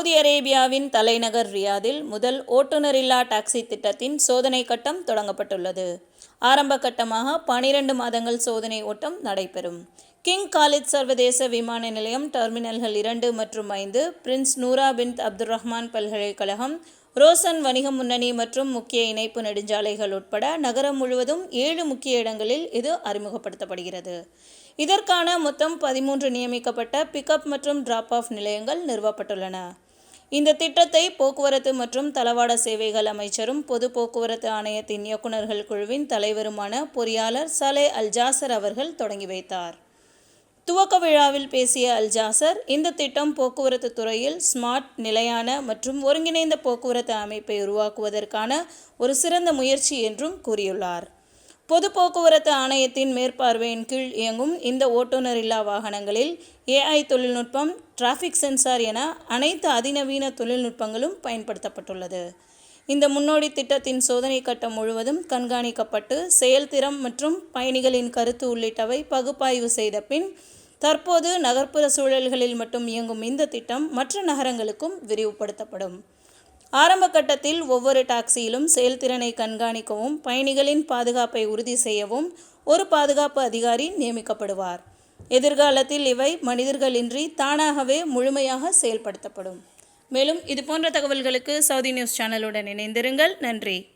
Saudi அரேபியாவின் தலைநகர் ரியாதில் முதல் ஓட்டுநரில்லா டாக்ஸி திட்டத்தின் சோதனை கட்டம் தொடங்கப்பட்டுள்ளது. ஆரம்ப கட்டமாக பனிரெண்டு மாதங்கள் சோதனை ஓட்டம் நடைபெறும். கிங் காலித் சர்வதேச விமான நிலையம் டெர்மினல்கள் இரண்டு மற்றும் ஐந்து prince Noura bin Abdul Rahman பல்கலைக்கழகம் ரோசன் வணிக முன்னணி மற்றும் முக்கிய இணைப்பு நெடுஞ்சாலைகள் உட்பட நகரம் முழுவதும் ஏழு முக்கிய இடங்களில் இது அறிமுகப்படுத்தப்படுகிறது. இதற்கான மொத்தம் பதிமூன்று நியமிக்கப்பட்ட பிக்கப் மற்றும் டிராப் ஆஃப் நிலையங்கள் நிறுவப்பட்டுள்ளன. இந்த திட்டத்தை போக்குவரத்து மற்றும் தளவாட சேவைகள் அமைச்சரும் பொது போக்குவரத்து ஆணையத்தின் இயக்குநர்கள் குழுவின் தலைவருமான பொறியாளர் சலே அல்ஜாசர் அவர்கள் தொடங்கி வைத்தார். துவக்க விழாவில் பேசிய அல்ஜாசர் இந்த திட்டம் போக்குவரத்து துறையில் ஸ்மார்ட் நிலையான மற்றும் ஒருங்கிணைந்த போக்குவரத்து அமைப்பை உருவாக்குவதற்கான ஒரு சிறந்த முயற்சி என்றும் கூறியுள்ளார். பொது போக்குவரத்து ஆணையத்தின் மேற்பார்வையின் கீழ் இயங்கும் இந்த ஓட்டுநர் இல்லா வாகனங்களில் ஏஐ தொழில்நுட்பம் டிராஃபிக் சென்சார் என அனைத்து அதிநவீன தொழில்நுட்பங்களும் பயன்படுத்தப்பட்டுள்ளது. இந்த முன்னோடி திட்டத்தின் சோதனை கட்டம் முழுவதும் கண்காணிக்கப்பட்டு செயல்திறம் மற்றும் பயணிகளின் கருத்து உள்ளிட்டவை பகுப்பாய்வு செய்த பின் தற்போது நகர்ப்புற சூழல்களில் மட்டும் இயங்கும் இந்த திட்டம் மற்ற நகரங்களுக்கும் விரிவுபடுத்தப்படும். ஆரம்ப கட்டத்தில் ஒவ்வொரு டாக்ஸியிலும் செயல்திறனை கண்காணிக்கவும் பயணிகளின் பாதுகாப்பை உறுதி செய்யவும் ஒரு பாதுகாப்பு அதிகாரி நியமிக்கப்படுவார். எதிர்காலத்தில் இவை மனிதர்களின்றி தானாகவே முழுமையாக செயல்படுத்தப்படும். மேலும் இது போன்ற தகவல்களுக்கு சவுதி நியூஸ் சேனலுடன் இணைந்திருங்கள். நன்றி.